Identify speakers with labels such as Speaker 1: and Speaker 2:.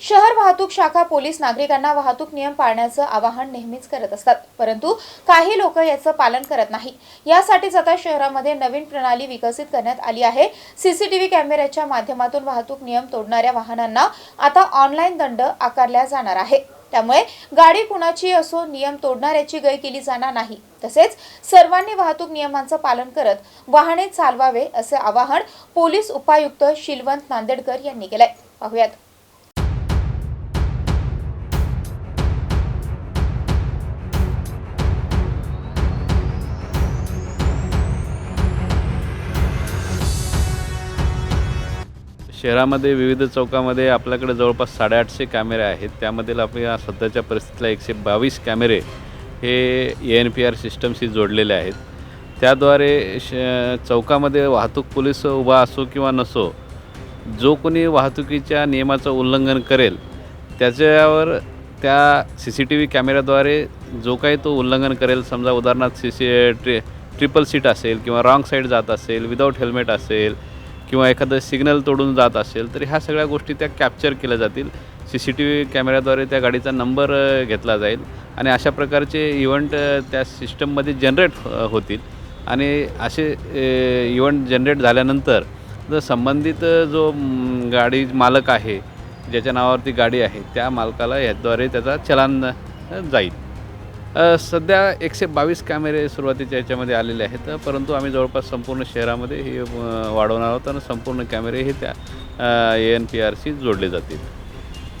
Speaker 1: शहर वाहतूक शाखा पोलीस नागरिकांना वाहतूक नियम पाळण्याचं आवाहन नेहमीच करत असतात. परंतु काही लोक याचं पालन करत नाही. यासाठीच आता शहरामध्ये नवीन प्रणाली विकसित करण्यात आली आहे. सीसीटीव्ही कॅमेऱ्याच्या माध्यमातून वाहतूक नियम तोडणाऱ्या वाहनांना आता ऑनलाईन दंड आकारला जाणार आहे. त्यामुळे गाडी कुणाची असो नियम तोडणाऱ्याची गय केली जाणार नाही. तसेच सर्वांनी वाहतूक नियमांचं पालन करत वाहने चालवावे असे आवाहन पोलीस उपायुक्त शिलवंत नांदेडकर यांनी केलंय. पाहुयात.
Speaker 2: शहरामध्ये विविध चौकामध्ये आपल्याकडे जवळपास साडेआठशे कॅमेरे आहेत. त्यामधील आपल्या सध्याच्या परिस्थितीला एकशे बावीस कॅमेरे हे ए एन पी आर सिस्टमशी जोडलेले आहेत. त्याद्वारे श चौकामध्ये वाहतूक पोलीस उभा असो किंवा नसो जो कोणी वाहतुकीच्या नियमाचं उल्लंघन करेल त्याच्यावर त्या सी सी टी व्ही कॅमेऱ्याद्वारे जो काही तो उल्लंघन करेल समजा उदाहरणार्थ C C tri triple seat असेल किंवा रॉंग साईड जात असेल विदाऊट हेल्मेट असेल किंवा एखादं सिग्नल तोडून जात असेल तर ह्या सगळ्या गोष्टी त्या कॅप्चर केल्या जातील. सी सी टी व्ही कॅमेऱ्याद्वारे त्या गाडीचा नंबर घेतला जाईल आणि अशा प्रकारचे इव्हेंट त्या सिस्टममध्ये जनरेट होतील. आणि असे इव्हेंट जनरेट झाल्यानंतर जर संबंधित जो गाडी मालक आहे ज्याच्या नावावरती गाडी आहे त्या मालकाला याद्वारे त्याचा चलान जाईल. सध्या एकशे बावीस कॅमेरे सुरुवातीच्या याच्यामध्ये आलेले आहेत परंतु आम्ही जवळपास संपूर्ण शहरामध्ये हे वाढवणार आहोत आणि संपूर्ण कॅमेरे हे त्या ए एन पी आरशी जोडले जातील.